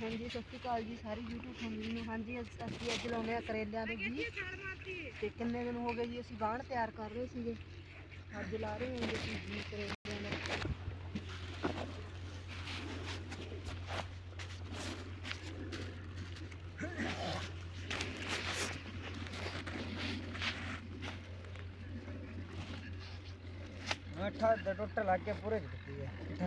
ਹਾਂਜੀ ਸਤਿ ਸ਼੍ਰੀ ਅਕਾਲ ਜੀ ਸਾਰੀ YouTube ਫੈਮਿਲੀ ਨੂੰ ਹਾਂਜੀ ਅਸ- ਅਸੀਂ ਅੱਜ ਲਾਉਨੇ ਆ ਕਰੇਲਿਆਂ ਦੇ ਬੀਜ ਤੇ ਕਿੰਨੇ ਦਿਨ ਹੋ ਗਏ ਜੀ ਅਸੀਂ ਬਾਣ ਤਿਆਰ ਕਰ ਰਹੇ ਸੀਗੇ ਅੱਜ ਲਾ ਰਹੇ ਹਾਂ ਜੀ ਅਸੀਂ ਜੀ ਕਰੇਲਿਆਂ ਦਾ ਅੱਠਾ ਦੇ ਟੁੱਟ ਲੱਗ ਕੇ ਪੂਰੇ ਚ ਟੁੱਟੀ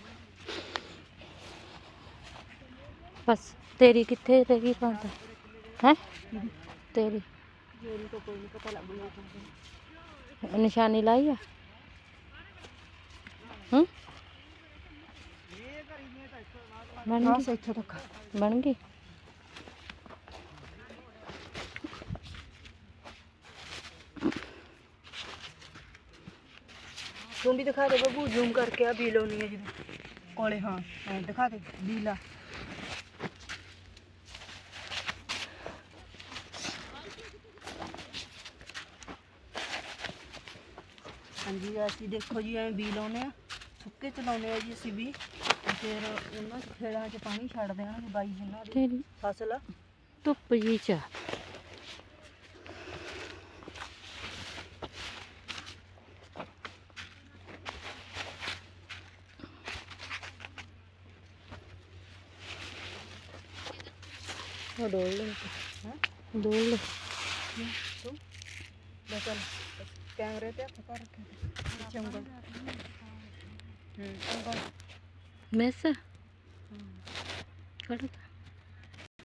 ਬਸ ਤੇਰੀ ਕਿੱਥੇ ਰਹਿ ਗਈ ਪੰਤ ਹੈ ਤੇਰੀ ਜੋਰੀ ਤੋਂ ਕੋਈ ਨਹੀਂ ਪਤਾ ਲੱਗ ਗਿਆ ਨਿਸ਼ਾਨੀ ਲਾਈ ਆ ਹੂੰ ਬਣ ਬਸ ਗਈ ਇੱਥੋਂ ਤੱਕ ਬਣ ਗਈ ਤੂੰ ਵੀ ਦਿਖਾ ਦੇ ਬੱਬੂ ਜ਼ੂਮ ਕਰਕੇ ਆ ਬੀ ਲਾਉਣੀ ਹੈ ਜਿਹਦੇ ਕੋਲੇ ਹਾਂ ਹਾਂ ਦਿਖਾ ਹਾਂਜੀ ਅਸੀਂ ਦੇਖੋ ਜੀ ਐਂ ਬੀ ਲਾਉਨੇ ਆ ਸੁੱਕੇ ਚ ਲਾਉਨੇ ਆ ਜੀ ਅਸੀਂ ਵੀ ਤੇ ਫਿਰ ਉਹਨਾਂ ਚ ਖੇੜਾਂ ਚ ਪਾਣੀ ਛੱਡ ਦੇਣਗੇ ਬਾਈ ਜਿਨ੍ਹਾਂ ਦੀ ਤੇਰੀ ਫਸਲ ਆ ਧੁੱਪ ਜੀ ਚ ਉਹ ਡੋਲ ਲੈ ਹੈਂ? ਡੋਲ ਲੈ ਤੂੰ ਲੈ ਚੱਲ ત્યાં રહેતે જંગલ જંગલ મેસ કડતા